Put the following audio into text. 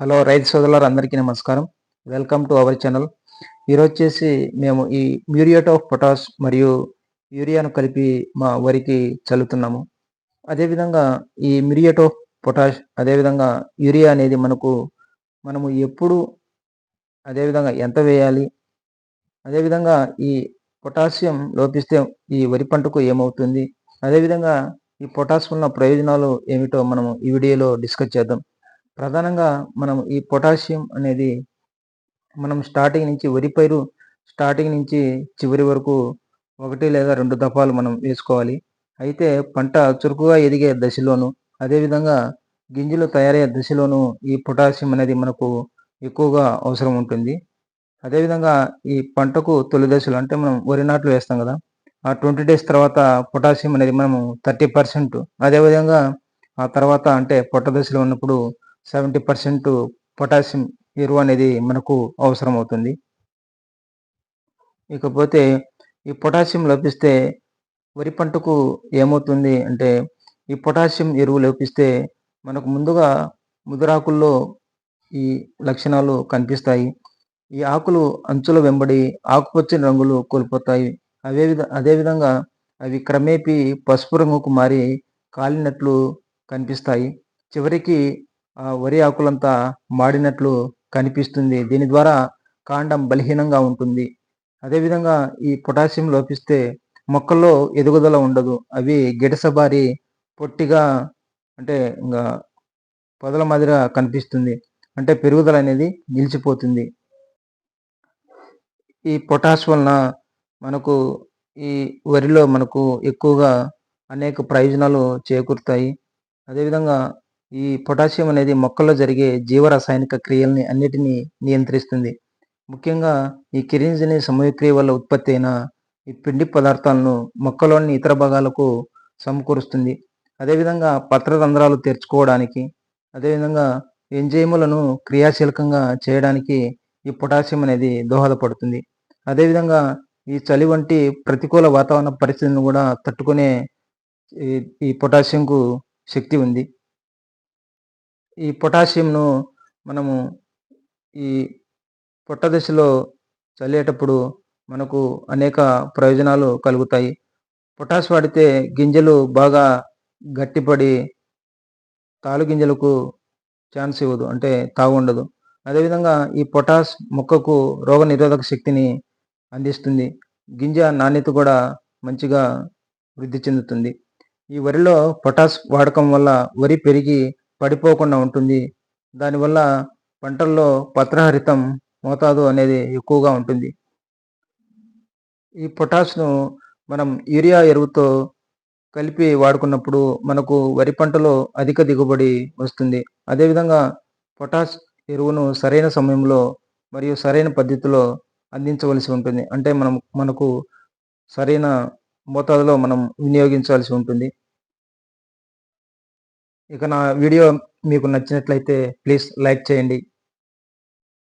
Hello రైతు సోదరులారు అందరికీ నమస్కారం. వెల్కమ్ టు అవర్ ఛానల్ ఈరోజు వచ్చేసి మేము ఈ మ్యూరియేట్ ఆఫ్ పొటాష్ మరియు యూరియాను కలిపి మా వరికి చల్లుతున్నాము. అదేవిధంగా ఈ మ్యూరియేట్ ఆఫ్ పొటాష్ అదేవిధంగా యూరియా అనేది మనకు మనము ఎప్పుడు అదేవిధంగా ఎంత వేయాలి? అదేవిధంగా ఈ పొటాషియం లోపిస్తే ఈ వరి పంటకు ఏమవుతుంది? అదేవిధంగా ఈ పొటాష్ వలన ప్రయోజనాలు ఏమిటో మనము ఈ వీడియోలో డిస్కస్ చేద్దాం. ప్రధానంగా మనం ఈ పొటాషియం అనేది మనం స్టార్టింగ్ నుంచి వరి పైరు స్టార్టింగ్ నుంచి చివరి వరకు ఒకటి లేదా రెండు దఫాలు మనం వేసుకోవాలి. అయితే పంట చురుకుగా ఎదిగే దశలోను అదేవిధంగా గింజలు తయారయ్యే దశలోను ఈ పొటాషియం అనేది మనకు ఎక్కువగా అవసరం ఉంటుంది. అదేవిధంగా ఈ పంటకు తొలి దశలు అంటే మనం వరి నాట్లు వేస్తాం కదా ఆ ట్వంటీ డేస్ తర్వాత పొటాషియం అనేది మనము థర్టీ పర్సెంట్. అదేవిధంగా ఆ తర్వాత అంటే పొట్ట దశలో ఉన్నప్పుడు సెవెంటీ పర్సెంట్ పొటాషియం ఎరువు అనేది మనకు అవసరం అవుతుంది ఇకపోతే ఈ పొటాషియం లభిస్తే వరి పంటకు ఏమవుతుంది అంటే ఈ పొటాషియం ఎరువు లోపిస్తే మనకు ముందుగా ముదురాకుల్లో ఈ లక్షణాలు కనిపిస్తాయి. ఈ ఆకులు అంచుల వెంబడి ఆకుపచ్చని రంగులు కోల్పోతాయి. అవే విధ అదేవిధంగా అవి క్రమేపీ పసుపు రంగుకు మారి కాలినట్లు కనిపిస్తాయి. చివరికి వరి ఆకులంతా మాడినట్లు కనిపిస్తుంది. దీని ద్వారా కాండం బలహీనంగా ఉంటుంది. అదేవిధంగా ఈ పొటాషియం లోపిస్తే మొక్కల్లో ఎదుగుదల ఉండదు. అవి గిడసబారి పొట్టిగా అంటే ఇంకా పొదల మాదిరిగా కనిపిస్తుంది. అంటే పెరుగుదల అనేది నిలిచిపోతుంది. ఈ పొటాష్ వలన మనకు ఈ వరిలో మనకు ఎక్కువగా అనేక ప్రయోజనాలు చేకూరుతాయి. అదేవిధంగా ఈ పొటాషియం అనేది మొక్కల్లో జరిగే జీవరసాయనిక క్రియల్ని అన్నిటినీ నియంత్రిస్తుంది. ముఖ్యంగా ఈ కిరింజని సమయక్రియ వల్ల ఉత్పత్తి అయిన ఈ పిండి పదార్థాలను మొక్కలోని ఇతర భాగాలకు సమకూరుస్తుంది. అదేవిధంగా పత్రరంధ్రాలు తెరుచుకోవడానికి అదేవిధంగా ఎంజైములను క్రియాశీలకంగా చేయడానికి ఈ పొటాషియం అనేది దోహదపడుతుంది. అదేవిధంగా ఈ చలి వంటి ప్రతికూల వాతావరణ పరిస్థితులను కూడా తట్టుకునే ఈ పొటాషియంకు శక్తి ఉంది. ఈ పొటాషియంను మనము ఈ పొట్ట దశలో చల్లేటప్పుడు మనకు అనేక ప్రయోజనాలు కలుగుతాయి. పొటాష్ వాడితే గింజలు బాగా గట్టిపడి తాలు గింజలకు ఛాన్స్ ఇవ్వదు అంటే తాగుండదు. అదేవిధంగా ఈ పొటాష్ మొక్కకు రోగ నిరోధక శక్తిని అందిస్తుంది. గింజ నాణ్యత కూడా మంచిగా వృద్ధి చెందుతుంది. ఈ వరిలో పొటాష్ వాడకం వల్ల వరి పెరిగి పడిపోకుండా ఉంటుంది. దానివల్ల పంటల్లో పత్రహరితం మోతాదు అనేది ఎక్కువగా ఉంటుంది. ఈ పొటాష్ను మనం యూరియా ఎరువుతో కలిపి వాడుకున్నప్పుడు మనకు వరి పంటలో అధిక దిగుబడి వస్తుంది. అదేవిధంగా పొటాష్ ఎరువును సరైన సమయంలో మరియు సరైన పద్ధతిలో అందించవలసి ఉంటుంది. అంటే మనం మనకు సరైన మోతాదులో మనం వినియోగించాల్సి ఉంటుంది. ఇక నా వీడియో మీకు నచ్చినట్లయితే ప్లీజ్ లైక్ చేయండి.